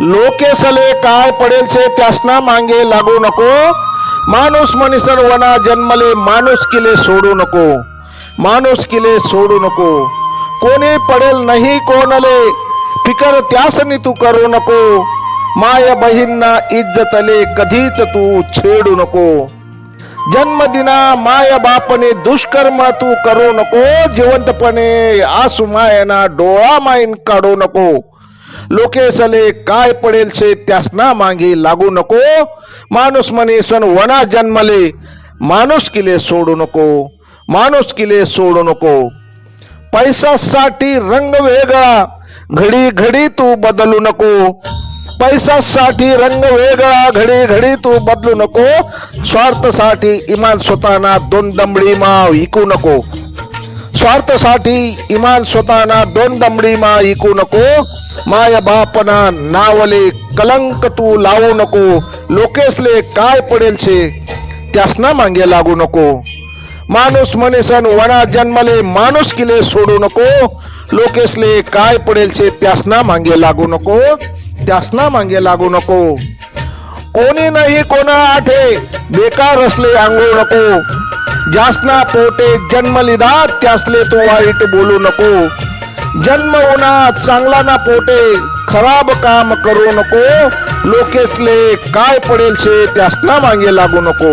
लोकेसले काय पडेल छे त्यासना मागे लागू नको. माणूस मनीसर वना जन्मले माणूस किले सोडू नको. माणूस किले सोडू नको. कोणी पडेल नाही कोणले फिकर त्यासनी तू करू नको. माय बहीणना इज्जतले कधीच तू छेडू नको. जन्मदिना माय बापने दुष्कर्म तू करू नको. जिवंतपणे आसू मायना डोळा माईन काढू नको. लोकेसले काय पडेल शे त्यासना मागे लागू नको. माणूस म्हणे सन वना जन्मले. माणूस किले सोडू नको. माणूस किले सोडू नको. पैसासाठी रंग वेगळा. घडी घडी तू बदलू नको. पैसासाठी रंग वेगळा. घडी घडी तू बदलू नको. स्वार्थसाठी इमान स्वतःना दोन दमडी मा विकू नको. स्वार्थासाठी इमान स्वतःना दोन दमडी मा ऐकू नको. माय बापना नावले कलंक तू लावू नको. लोकेसले काय पडेल छे त्यासना मागे लागू नको. माणूस मनीसन वना जन्मले माणूस किले सोडू नको. लोकेसले काय पडेल छे त्यासना मागे लागू नको. त्यासना मागे लागू नको. कोणी नाही कोणा आठे बेकार असले आंघोळ नको. ज्यासना पोटे जन्म लिदा त्यासले तो वाईट बोलू नको. जन्म उना चांगला ना पोटे खराब काम करू नको. लोकेसले काय पडेल शे त्यासना मागे लागू नको.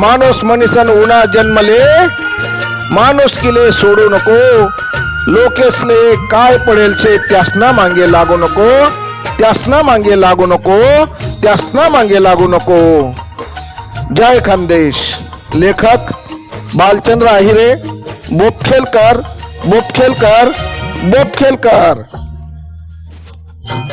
माणूस मनीसन उना जन्मले माणूस किले सोडू नको. लोकेसले काय पडेल शे त्यासना मागे लागू नको. त्यासना मागे लागू नको त्यासना मागे लागू नको. जय खानदेश. लेखक बालचंद्र आहिरे बोपखेलकर बोपखेलकर बोपखेलकर